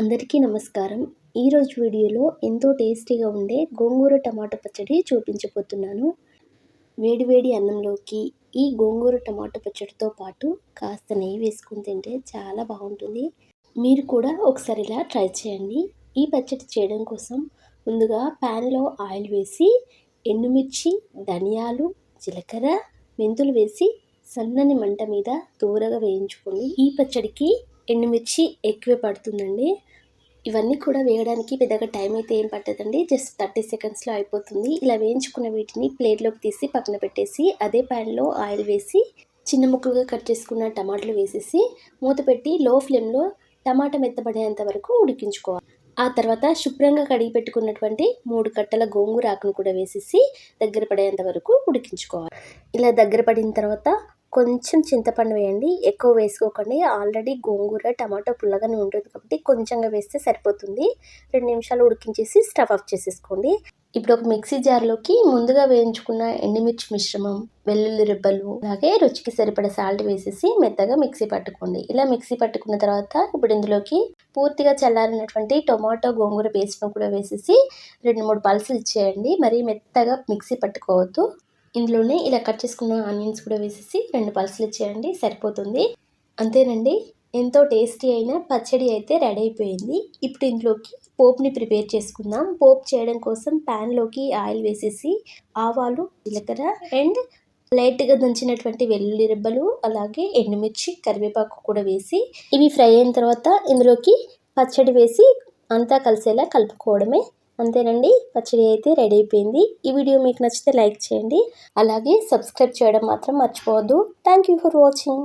అందరికీ నమస్కారం. ఈరోజు వీడియోలో ఎంతో టేస్టీగా ఉండే గోంగూర టమాటో పచ్చడి చూపించబోతున్నాను. వేడివేడి అన్నంలోకి ఈ గోంగూర టమాటో పచ్చడితో పాటు కాస్త నెయ్యి వేసుకుని తింటే చాలా బాగుంటుంది. మీరు కూడా ఒకసారి ఇలా ట్రై చేయండి. ఈ పచ్చడి చేయడం కోసం ముందుగా ప్యాన్లో ఆయిల్ వేసి ఎండుమిర్చి ధనియాలు జీలకర్ర మెంతులు వేసి సన్నని మంట మీద దూరగా వేయించుకోండి ఈ పచ్చడికి ఎండుమిర్చి ఎక్కువే పడుతుందండి. ఇవన్నీ కూడా వేయడానికి పెద్దగా టైం అయితే ఏం పట్టదండి. జస్ట్ థర్టీ సెకండ్స్లో అయిపోతుంది. ఇలా వేయించుకున్న వీటిని ప్లేట్లోకి తీసి పక్కన పెట్టేసి అదే ప్యాన్లో ఆయిల్ వేసి చిన్న ముక్కలుగా కట్ చేసుకున్న టమాటాలు వేసేసి మూత పెట్టి లో ఫ్లేమ్లో టమాటా మెత్తబడేంత వరకు ఉడికించుకోవాలి. ఆ తర్వాత శుభ్రంగా కడిగి పెట్టుకున్నటువంటి మూడు కట్టల గోంగూర ఆకును కూడా వేసేసి దగ్గర పడేంత వరకు ఉడికించుకోవాలి. ఇలా దగ్గర పడిన తర్వాత కొంచెం చింతపండు వేయండి. ఎక్కువ వేసుకోకండి. ఆల్రెడీ గోంగూర టమాటో పుల్లగానే ఉంటుంది కాబట్టి కొంచెంగా వేస్తే సరిపోతుంది. రెండు నిమిషాలు ఉడికించేసి స్టవ్ ఆఫ్ చేసేసుకోండి. ఇప్పుడు ఒక మిక్సీ జార్లోకి ముందుగా వేయించుకున్న ఎండుమిర్చి మిశ్రమం వెల్లుల్లి రెబ్బలు అలాగే రుచికి సరిపడ సాల్ట్ వేసేసి మెత్తగా మిక్సీ పట్టుకోండి. ఇలా మిక్సీ పట్టుకున్న తర్వాత ఇప్పుడు ఇందులోకి పూర్తిగా చల్లారినటువంటి టొమాటో గోంగూర పేస్ట్ను కూడా వేసేసి రెండు మూడు పల్సులు ఇచ్చేయండి. మరీ మెత్తగా మిక్సీ పట్టుకోవద్దు. ఇందులోనే ఇలా కట్ చేసుకున్న ఆనియన్స్ కూడా వేసేసి రెండు పల్సులు ఇచ్చేయండి సరిపోతుంది. అంతేనండి ఎంతో టేస్టీ అయిన పచ్చడి అయితే రెడీ అయిపోయింది. ఇప్పుడు ఇందులోకి పోప్ని ప్రిపేర్ చేసుకుందాం. పోప్ చేయడం కోసం ప్యాన్లోకి ఆయిల్ వేసేసి ఆవాలు జీలకర్ర అండ్ లైట్గా దంచినటువంటి వెల్లుల్లి రెబ్బలు అలాగే ఎండుమిర్చి కరివేపాకు కూడా వేసి ఇవి ఫ్రై అయిన తర్వాత ఇందులోకి పచ్చడి వేసి అంతా కలిసేలా కలుపుకోవడమే అంతేనండి పచ్చడి అయితే రెడీ అయిపోయింది. ఈ వీడియో మీకు నచ్చితే లైక్ చేయండి. అలాగే సబ్స్క్రైబ్ చేయడం మాత్రం మర్చిపోవద్దు. Thank you for watching.